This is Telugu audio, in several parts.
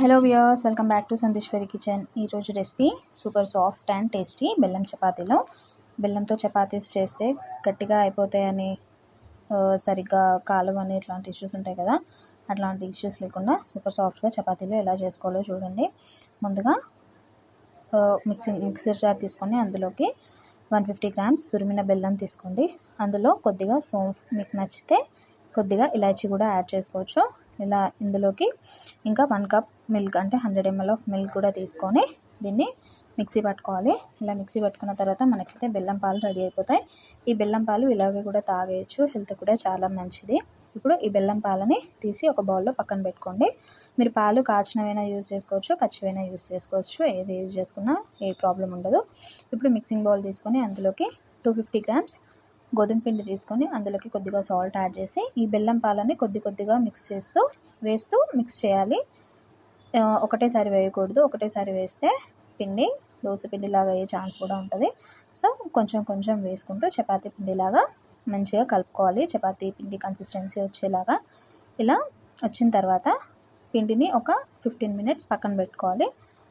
Hello viewers welcome back to Sandeshwari kitchen ఈరోజు recipe super soft and tasty బెల్లం చపాతీలో. బెల్లంతో చపాతీస్ చేస్తే గట్టిగా అయిపోతాయని సరిగ్గా సరిగ్గా అని ఇట్లాంటి ఇష్యూస్ ఉంటాయి కదా అట్లాంటి ఇష్యూస్ లేకుండా సూపర్ సాఫ్ట్గా చపాతీలు ఎలా చేసుకోవాలో చూడండి. ముందుగా మిక్సింగ్ మిక్సర్ జార్ తీసుకొని అందులోకి వన్ ఫిఫ్టీ గ్రామ్స్ తురిమిన బెల్లం తీసుకోండి. అందులో కొద్దిగా సోంఫ్ మీకు నచ్చితే కొద్దిగా ఇలాచీ కూడా యాడ్ చేసుకోవచ్చు. ఇలా ఇందులోకి ఇంకా వన్ కప్ మిల్క్ అంటే హండ్రెడ్ ఎంఎల్ ఆఫ్ మిల్క్ కూడా తీసుకొని దీన్ని మిక్సీ పట్టుకోవాలి. ఇలా మిక్సీ పట్టుకున్న తర్వాత మనకైతే బెల్లం పాలు రెడీ అయిపోతాయి. ఈ బెల్లం పాలు ఇలాగే కూడా తాగేయచ్చు. హెల్త్ కూడా చాలా మంచిది. ఇప్పుడు ఈ బెల్లం పాలని తీసి ఒక బౌల్లో పక్కన పెట్టుకోండి. మీరు పాలు కాచినవైనా యూజ్ చేసుకోవచ్చు పచ్చివైనా యూజ్ చేసుకోవచ్చు. ఏది యూజ్ చేసుకున్నా ఏ ప్రాబ్లం ఉండదు. ఇప్పుడు మిక్సింగ్ బౌల్ తీసుకొని అందులోకి టూ ఫిఫ్టీ గ్రామ్స్ గోధుమ పిండి తీసుకొని అందులోకి కొద్దిగా సాల్ట్ యాడ్ చేసి ఈ బెల్లం పాలని కొద్ది కొద్దిగా మిక్స్ చేస్తూ వేస్తూ మిక్స్ చేయాలి. ఒకటేసారి వేయకూడదు. ఒకటేసారి వేస్తే పిండి దోశ పిండిలాగా అయ్యే ఛాన్స్ కూడా ఉంటుంది. సో కొంచెం కొంచెం వేసుకుంటూ చపాతీ పిండిలాగా మంచిగా కలుపుకోవాలి. చపాతీ పిండి కన్సిస్టెన్సీ వచ్చేలాగా ఇలా వచ్చిన తర్వాత పిండిని ఒక ఫిఫ్టీన్ మినిట్స్ పక్కన పెట్టుకోవాలి.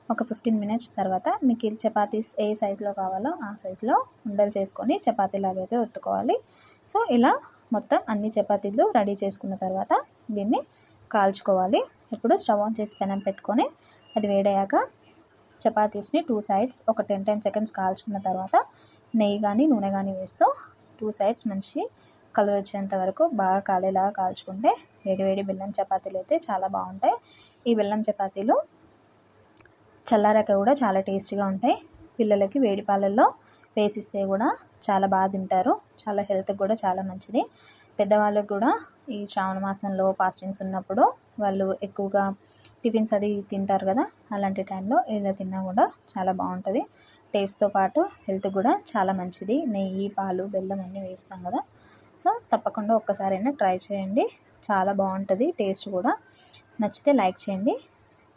ఒక ఫిఫ్టీన్ మినిట్స్ తర్వాత మీకు ఈ చపాతీస్ ఏ సైజులో కావాలో ఆ సైజులో ఉండలు చేసుకొని చపాతీలాగా అయితే ఒత్తుకోవాలి. సో ఇలా మొత్తం అన్ని చపాతీలు రెడీ చేసుకున్న తర్వాత దీన్ని కాల్చుకోవాలి. ఇప్పుడు స్టవ్ ఆన్ చేసి పెనం పెట్టుకొని అది వేడయ్యాక చపాతీస్ని టూ సైడ్స్ ఒక టెన్ టెన్ సెకండ్స్ కాల్చుకున్న తర్వాత నెయ్యి కానీ నూనె కానీ వేస్తూ టూ సైడ్స్ మంచి కలర్ వచ్చేంత వరకు బాగా కాలేలాగా కాల్చుకుంటే వేడి వేడి బెల్లం చపాతీలు అయితే చాలా బాగుంటాయి. ఈ బెల్లం చపాతీలు చల్లారాక కూడా చాలా టేస్టీగా ఉంటాయి. పిల్లలకి వేడి పాలల్లో వేసిస్తే కూడా చాలా బాగా తింటారు. చాలా హెల్త్కి కూడా చాలా మంచిది. పెద్దవాళ్ళకి కూడా ఈ శ్రావణ మాసంలో ఫాస్టింగ్స్ ఉన్నప్పుడు వాళ్ళు ఎక్కువగా టిఫిన్స్ అది తింటారు కదా అలాంటి టైంలో ఏదో తిన్నా కూడా చాలా బాగుంటుంది. టేస్ట్తో పాటు హెల్త్ కూడా చాలా మంచిది. నెయ్యి పాలు బెల్లం అన్నీ వేస్తాం కదా. సో తప్పకుండా ఒక్కసారైనా ట్రై చేయండి. చాలా బాగుంటుంది. టేస్ట్ కూడా. నచ్చితే లైక్ చేయండి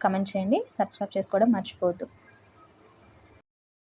కమెంట్ చేయండి. సబ్స్క్రైబ్ చేసుకోవడం మర్చిపోవద్దు.